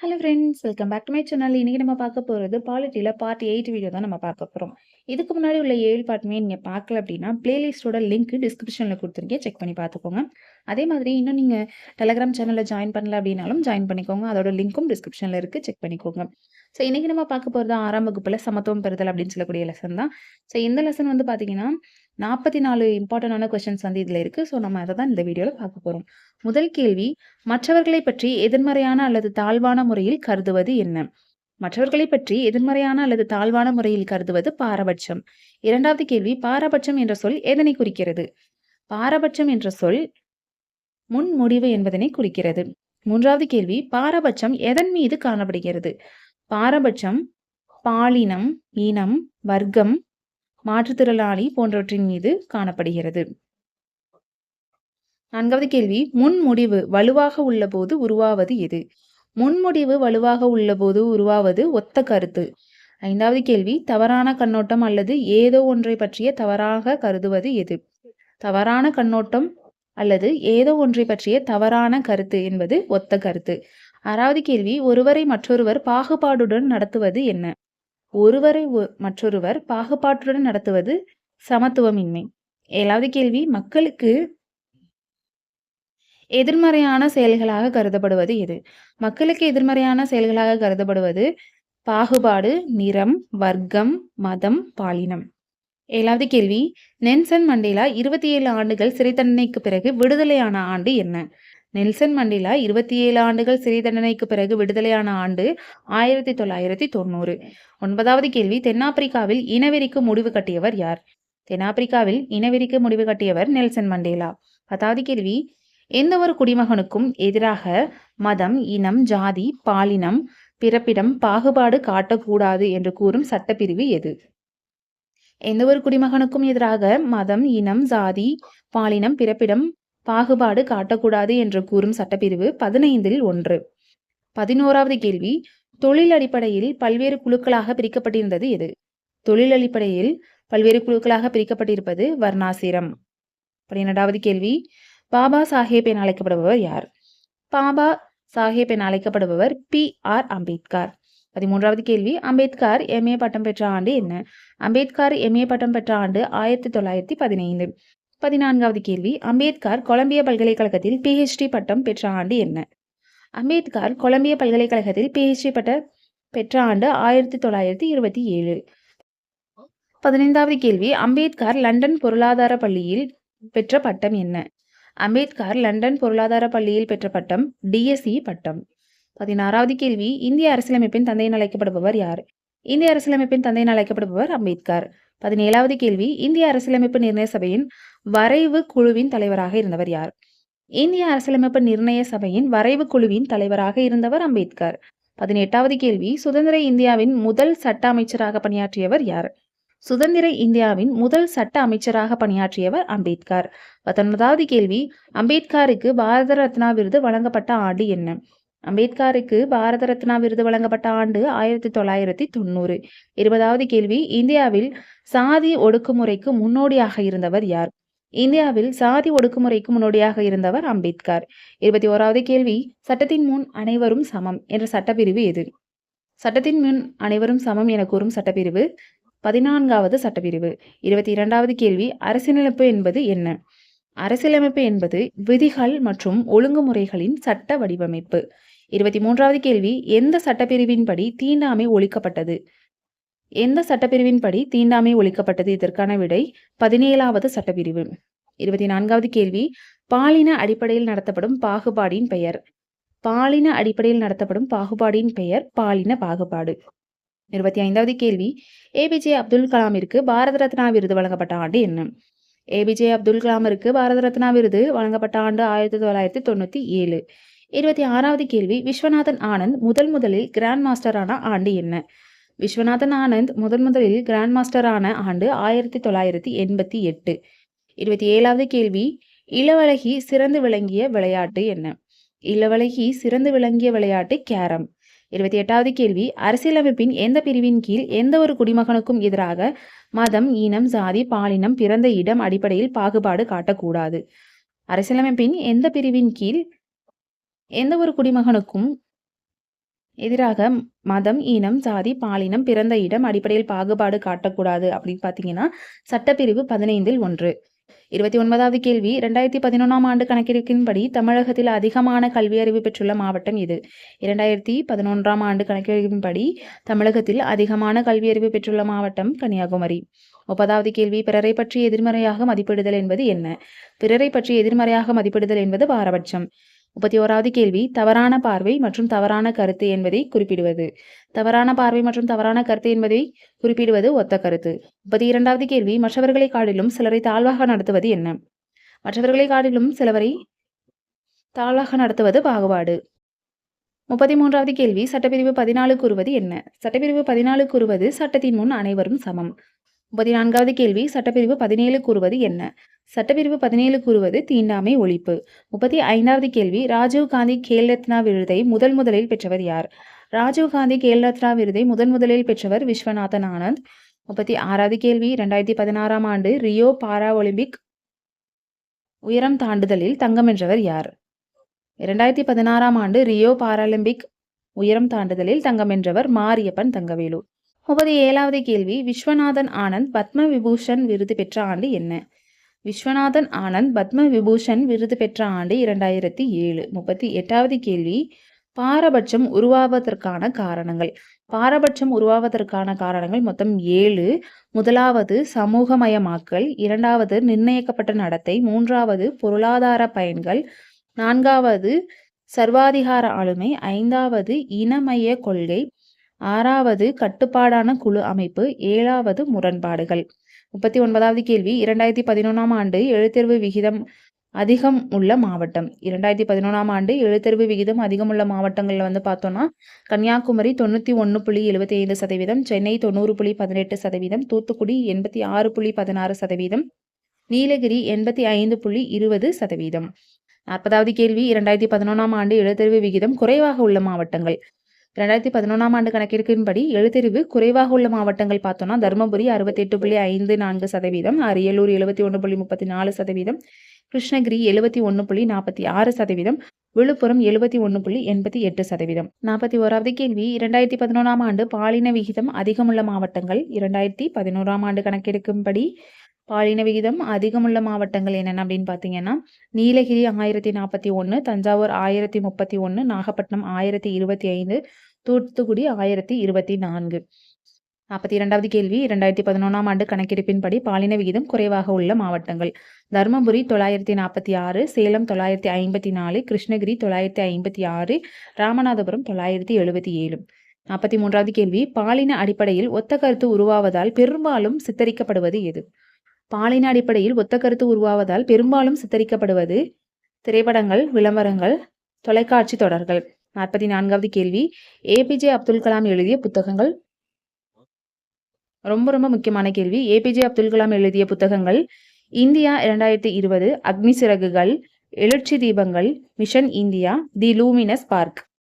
Hello friends welcome back to my channel இன்றைக்கி நம்ம பார்க்க போகிறது பாலிட்டியில் பார்ட் எயிட் வீடியோ தான் நம்ம பார்க்க போகிறோம் இதுக்கு முன்னாடி உள்ள ஏழு பார்ட்டுமே நீங்கள் பார்க்கல அப்படின்னா பிளேலிஸ்ட்டோட லிங்க் டிஸ்கிரிப்ஷனில் கொடுத்துருக்கேன். செக் பண்ணி பார்த்துக்கோங்க. அதே மாதிரி இன்னும் நீங்கள் டெலகிராம் சேனலில் ஜாயின் பண்ணல அப்படின்னாலும் ஜாயின் பண்ணிக்கோங்க. அதோட லிங்க்கும் டிஸ்கிரிப்ஷனில் இருக்குது செக் பண்ணிக்கோங்க. ஸோ இன்றைக்கி நம்ம பார்க்க போகிறது ஆறாம் வகுப்பில் சமத்துவம் பெறுதல் அப்படின்னு சொல்லக்கூடிய லெசன் தான். ஸோ இந்த லெசன் வந்து பார்த்தீங்கன்னா நாற்பத்தி நாலு இம்பார்ட்டண்டான கொஷின்ஸ் வந்து இதில் இருக்குது ஸோ நம்ம அதை தான் இந்த வீடியோவில் பார்க்க போகிறோம் முதல் கேள்வி மற்றவர்களை பற்றி எதிர்மறையான அல்லது தாழ்வான முறையில் கருதுவது என்ன? மற்றவர்களை பற்றி எதிர்மறையான அல்லது தாழ்வான முறையில் கருதுவது பாரபட்சம். இரண்டாவது கேள்வி பாரபட்சம் என்ற சொல் எதனை குறிக்கிறது? பாரபட்சம் என்ற சொல் முன் முடிவு என்பதனை குறிக்கிறது. மூன்றாவது கேள்வி பாரபட்சம் எதன் மீது காணப்படுகிறது? பாரபட்சம் பாலினம் இனம் வர்க்கம் மாற்றுத்திறனாளி போன்றவற்றின் மீது காணப்படுகிறது. நான்காவது கேள்வி முன்முடிவு வலுவாக உள்ளபோது உருவாவது எது? முன்முடிவு வலுவாக உள்ளபோது உருவாவது ஒத்த கருத்து. ஐந்தாவது கேள்வி தவறான கண்ணோட்டம் அல்லது ஏதோ ஒன்றை பற்றிய தவறாக கருதுவது எது? தவறான கண்ணோட்டம் அல்லது ஏதோ ஒன்றை பற்றிய தவறான கருத்து என்பது ஒத்த கருத்து. ஆறாவது கேள்வி ஒருவரை மற்றொருவர் பாகுபாடுடன் நடத்துவது என்ன? ஒருவரை மற்றொருவர் பாகுபாட்டுடன் நடத்துவது சமத்துவமின்மை. ஏழாவது கேள்வி மக்களுக்கு எதிர்மறையான செயல்களாக கருதப்படுவது எது? மக்களுக்கு எதிர்மறையான செயல்களாக கருதப்படுவது பாகுபாடு நிறம் வர்க்கம் மதம் பாலினம். ஏழாவது கேள்வி நென்சன் மண்டேலா இருபத்தி ஏழு ஆண்டுகள் சிறை தண்டனைக்கு பிறகு விடுதலையான ஆண்டு என்ன? நெல்சன் மண்டேலா இருபத்தி ஏழு ஆண்டுகள் சிறை தண்டனைக்கு பிறகு விடுதலையான ஆண்டு ஆயிரத்தி தொள்ளாயிரத்தி தொண்ணூறு. ஒன்பதாவது கேள்வி தென்னாப்பிரிக்காவில் இனவெறிக்கு முடிவு கட்டியவர் யார்? தென்னாப்பிரிக்காவில் இனவெறிக்கு முடிவு கட்டியவர் நெல்சன் மண்டேலா. பத்தாவது கேள்வி எந்த ஒரு குடிமகனுக்கும் எதிராக மதம் இனம் ஜாதி பாலினம் பிறப்பிடம் பாகுபாடு காட்டக்கூடாது என்று கூறும் சட்டப்பிரிவு எது? எந்த ஒரு குடிமகனுக்கும் எதிராக மதம் இனம் ஜாதி பாலினம் பிறப்பிடம் பாகுபாடு காட்டக்கூடாது என்று கூறும் சட்டப்பிரிவு பதினைந்தில் ஒன்று. பதினோராவது கேள்வி தொழில் அடிப்படையில் பல்வேறு குழுக்களாக பிரிக்கப்பட்டிருந்தது எது? தொழில் அடிப்படையில் பல்வேறு குழுக்களாக பிரிக்கப்பட்டிருப்பது வர்ணாசிரம். பன்னிரெண்டாவது கேள்வி பாபா சாஹேப் என அழைக்கப்படுபவர் யார்? பாபா சாஹேப் என அழைக்கப்படுபவர் பி. ஆர். அம்பேத்கர். பதிமூன்றாவது கேள்வி அம்பேத்கர் எம்ஏ பட்டம் பெற்ற ஆண்டு என்ன? அம்பேத்கர் எம்ஏ பட்டம் பெற்ற ஆண்டு ஆயிரத்தி தொள்ளாயிரத்தி பதினைந்து. பதினான்காவது கேள்வி அம்பேத்கர் கொலம்பிய பல்கலைக்கழகத்தில் பிஹெச்டி பட்டம் பெற்ற ஆண்டு என்ன? அம்பேத்கர் கொலம்பிய பல்கலைக்கழகத்தில் பிஹெச்டி பட்ட பெற்ற ஆண்டு ஆயிரத்தி தொள்ளாயிரத்தி இருபத்தி ஏழு. பதினைந்தாவது கேள்வி அம்பேத்கர் லண்டன் பொருளாதார பள்ளியில் பெற்ற பட்டம் என்ன? அம்பேத்கர் லண்டன் பொருளாதார பள்ளியில் பெற்ற பட்டம் டிஎஸ்சி பட்டம். பதினாறாவது கேள்வி இந்திய அரசியலமைப்பின் தந்தை என அழைக்கப்படுபவர் யார்? இந்திய அரசியலமைப்பின் தந்தை என அழைக்கப்படுபவர் அம்பேத்கர். பதினேழாவது கேள்வி. இந்திய அரசியலமைப்பு நிர்ணய சபையின் வரைவு குழுவின் தலைவராக இருந்தவர் யார்? இந்திய அரசியலமைப்பு நிர்ணய சபையின் வரைவு குழுவின் தலைவராக இருந்தவர் அம்பேத்கர். பதினெட்டாவது கேள்வி. சுதந்திர இந்தியாவின் முதல் சட்ட அமைச்சராக பணியாற்றியவர் யார்? சுதந்திர இந்தியாவின் முதல் சட்ட அமைச்சராக பணியாற்றியவர் அம்பேத்கர். பத்தொன்பதாவது கேள்வி. அம்பேத்கருக்கு பாரத ரத்னா விருது வழங்கப்பட்ட ஆண்டு என்ன? அம்பேத்கருக்கு பாரத ரத்னா விருது வழங்கப்பட்ட ஆண்டு ஆயிரத்தி தொள்ளாயிரத்தி தொண்ணூறு. இருபதாவது கேள்வி இந்தியாவில் சாதி ஒடுக்குமுறைக்கு முன்னோடியாக இருந்தவர் யார்? இந்தியாவில் சாதி ஒடுக்குமுறைக்கு முன்னோடியாக இருந்தவர் அம்பேத்கர். இருபத்தி ஓராவது கேள்வி சட்டத்தின் முன் அனைவரும் சமம் என்ற சட்டப்பிரிவு எது? சட்டத்தின் முன் அனைவரும் சமம் என கூறும் சட்டப்பிரிவு பதினான்காவது சட்டப்பிரிவு. இருபத்தி இரண்டாவது கேள்வி அரசியலமைப்பு என்பது என்ன? அரசியலமைப்பு என்பது விதிகள் மற்றும் ஒழுங்குமுறைகளின் சட்ட வடிவமைப்பு. இருபத்தி மூன்றாவது கேள்வி எந்த சட்டப்பிரிவின்படி தீண்டாமை ஒழிக்கப்பட்டது? எந்த சட்டப்பிரிவின்படி தீண்டாமை ஒழிக்கப்பட்டது? இதற்கான விடை பதினேழாவது சட்டப்பிரிவு. இருபத்தி நான்காவது கேள்வி பாலின அடிப்படையில் நடத்தப்படும் பாகுபாடின் பெயர். பாலின அடிப்படையில் நடத்தப்படும் பாகுபாடின் பெயர் பாலின பாகுபாடு. இருபத்தி ஐந்தாவது கேள்வி ஏபிஜே அப்துல் கலாமிற்கு பாரத ரத்னா விருது வழங்கப்பட்ட ஆண்டு என்ன? ஏபிஜே அப்துல் கலாமிற்கு பாரத ரத்னா விருது வழங்கப்பட்ட ஆண்டு ஆயிரத்தி தொள்ளாயிரத்தி தொண்ணூற்றி ஏழு. இருபத்தி ஆறாவது கேள்வி விஸ்வநாதன் ஆனந்த் முதல் முதலில் கிராண்ட் மாஸ்டரான ஆண்டு என்ன? விஸ்வநாதன் ஆனந்த் முதன் முதலில் கிராண்ட் மாஸ்டரான ஆண்டு ஆயிரத்தி தொள்ளாயிரத்தி எண்பத்தி எட்டு. இருபத்தி ஏழாவது கேள்வி இளவழகி சிறந்து விளங்கிய விளையாட்டு என்ன? இளவழகி சிறந்து விளங்கிய விளையாட்டு கேரம். இருபத்தி எட்டாவது கேள்வி அரசியலமைப்பின் எந்த பிரிவின் கீழ் எந்த ஒரு குடிமகனுக்கும் எதிராக மதம் இனம் சாதி பாலினம் பிறந்த இடம் அடிப்படையில் பாகுபாடு காட்டக்கூடாது? அரசியலமைப்பின் எந்த பிரிவின் கீழ் எந்த ஒரு குடிமகனுக்கும் எதிராக மதம், இனம், சாதி, பாலினம், பிறந்த இடம் அடிப்படையில் பாகுபாடு காட்டக்கூடாது அப்படின்னு பார்த்தீங்கன்னா, சட்டப்பிரிவு 15ல் ஒன்று. 29வது கேள்வி 2011ஆம் ஆண்டு கணக்கெடுப்பின்படி தமிழகத்தில் அதிகமான கல்வியறிவு பெற்றுள்ள மாவட்டம் இது இரண்டாயிரத்தி பதினொன்றாம் ஆண்டு கணக்கெடுப்பின்படி தமிழகத்தில் அதிகமான கல்வியறிவு பெற்றுள்ள மாவட்டம் கன்னியாகுமரி. 30வது கேள்வி பிறரை பற்றி எதிர்மறையாக மதிப்பிடுதல் என்பது என்ன? பிறரை பற்றி எதிர்மறையாக மதிப்பிடுதல் என்பது பாரபட்சம். 31வது கேள்வி தவறான பார்வை மற்றும் தவறான கருத்து என்பதை குறிப்பிடுவது. தவறான பார்வை மற்றும் தவறான கருத்து என்பதை குறிப்பிடுவது ஒத்த கருத்து. 32வது கேள்வி மற்றவர்களை காட்டிலும் சிலரை தாழ்வாக நடத்துவது என்ன? மற்றவர்களை காட்டிலும் சிலவரை தாழ்வாக நடத்துவது பாகுபாடு. 33வது கேள்வி சட்டப்பிரிவு 14 கூறுவது என்ன? சட்டப்பிரிவு 14 கூறுவது சட்டத்தின் முன் அனைவரும் சமம். 34வது கேள்வி சட்டப்பிரிவு 17 கூறுவது என்ன? சட்டப்பிரிவு 17 கூறுவது தீண்டாமை ஒழிப்பு. 35வது கேள்வி ராஜீவ் காந்தி கேல் ரத்னா விருதை முதல் முதலில் பெற்றவர் யார்? ராஜீவ் காந்தி கேல் விருதை முதன் முதலில் பெற்றவர் விஸ்வநாதன் ஆனந்த். 36வது கேள்வி 2016ஆம் ஆண்டு ரியோ பாரா ஒலிம்பிக் உயரம் தாண்டுதலில் தங்கம் வென்றவர் யார்? 2016ஆம் ஆண்டு ரியோ பாராலிம்பிக் உயரம் தாண்டுதலில் தங்கம் வென்றவர் மாரியப்பன் தங்கவேலு. 37வது கேள்வி விஸ்வநாதன் ஆனந்த் பத்ம விபூஷன் விருது பெற்ற ஆண்டு என்ன? விஸ்வநாதன் ஆனந்த் பத்ம விபூஷன் விருது பெற்ற ஆண்டு 2007. 38வது கேள்வி பாரபட்சம் உருவாவதற்கான காரணங்கள். பாரபட்சம் உருவாவதற்கான காரணங்கள் மொத்தம் ஏழு. முதலாவது சமூகமயமாக்கல், இரண்டாவது நிர்ணயிக்கப்பட்ட நடத்தை, மூன்றாவது பொருளாதார பயன்கள், நான்காவது சர்வாதிகார ஆளுமை, ஐந்தாவது இனமய கொள்கை, ஆறாவது கட்டுப்பாடான குழு அமைப்பு ஏழாவது முரண்பாடுகள். முப்பத்தி ஒன்பதாவது கேள்வி இரண்டாயிரத்தி பதினொன்றாம் ஆண்டு எழுத்தேர்வு விகிதம் அதிகம் உள்ள மாவட்டம். இரண்டாயிரத்தி பதினொன்றாம் ஆண்டு எழுத்தறிவு விகிதம் அதிகம் உள்ள மாவட்டங்களில் வந்து பார்த்தோம்னா கன்னியாகுமரி தொண்ணூற்றி ஒன்று புள்ளி எழுபத்தி ஐந்து சதவீதம் சென்னை தொண்ணூறு புள்ளி பதினெட்டு சதவீதம் தூத்துக்குடி எண்பத்தி ஆறு புள்ளி பதினாறு சதவீதம் நீலகிரி எண்பத்தி ஐந்து புள்ளி இருபது சதவீதம். நாற்பதாவது கேள்வி இரண்டாயிரத்தி பதினொன்றாம் ஆண்டு எழுத்தறிவு விகிதம் குறைவாக உள்ள மாவட்டங்கள். ரெண்டாயிரத்தி பதினொன்றாம் ஆண்டு கணக்கிற்கின்படி எழுத்தறிவு குறைவாக உள்ள மாவட்டங்கள் பார்த்தோம்னா தருமபுரி அறுபத்தெட்டு புள்ளி ஐந்து நான்கு சதவீதம் அரியலூர் எழுபத்தி ஒன்று புள்ளி முப்பத்தி நாலு சதவீதம் கிருஷ்ணகிரி எழுபத்தி ஒன்று புள்ளி நாற்பத்தி ஆறு சதவீதம் விழுப்புரம் எழுபத்தி ஒன்று புள்ளி எண்பத்தி எட்டு சதவீதம். நாற்பத்தி ஓராவது கேள்வி. இரண்டாயிரத்தி பதினொன்றாம் ஆண்டு பாலின விகிதம் அதிகமுள்ள மாவட்டங்கள் இரண்டாயிரத்தி பதினோராம் ஆண்டு கணக்கெடுக்கும்படி பாலின விகிதம் அதிகமுள்ள மாவட்டங்கள் என்னென்ன அப்படின்னு பார்த்தீங்கன்னா நீலகிரி ஆயிரத்தி நாற்பத்தி ஒன்று தஞ்சாவூர் ஆயிரத்தி முப்பத்தி ஒன்று நாகப்பட்டினம் ஆயிரத்தி இருபத்தி ஐந்து தூத்துக்குடி ஆயிரத்தி இருபத்தி நான்கு நாற்பத்தி இரண்டாவது கேள்வி இரண்டாயிரத்தி பதினொன்றாம் ஆண்டு கணக்கெடுப்பின்படி பாலின விகிதம் குறைவாக உள்ள மாவட்டங்கள். தருமபுரி தொள்ளாயிரத்தி நாற்பத்தி ஆறு சேலம் தொள்ளாயிரத்தி ஐம்பத்தி நாலு கிருஷ்ணகிரி தொள்ளாயிரத்தி ஐம்பத்தி ஆறு ராமநாதபுரம் தொள்ளாயிரத்தி எழுபத்தி ஏழு நாற்பத்தி மூன்றாவது கேள்வி பாலின அடிப்படையில் ஒத்த கருத்து உருவாவதால் பெரும்பாலும் சித்தரிக்கப்படுவது எது? பாலின அடிப்படையில் ஒத்த கருத்து உருவாவதால் பெரும்பாலும் சித்தரிக்கப்படுவது திரைப்படங்கள், விளம்பரங்கள், தொலைக்காட்சி தொடர்கள். 44வது கேள்வி ஏ.பி.ஜே. அப்துல் கலாம் எழுதிய புத்தகங்கள். ரொம்ப ரொம்ப முக்கியமான கேள்வி. ஏ.பி.ஜே. அப்துல் கலாம் எழுதிய புத்தகங்கள் இந்தியா 2020, அக்னி சிறகுகள், எழுச்சி தீபங்கள், mission India, the luminous park.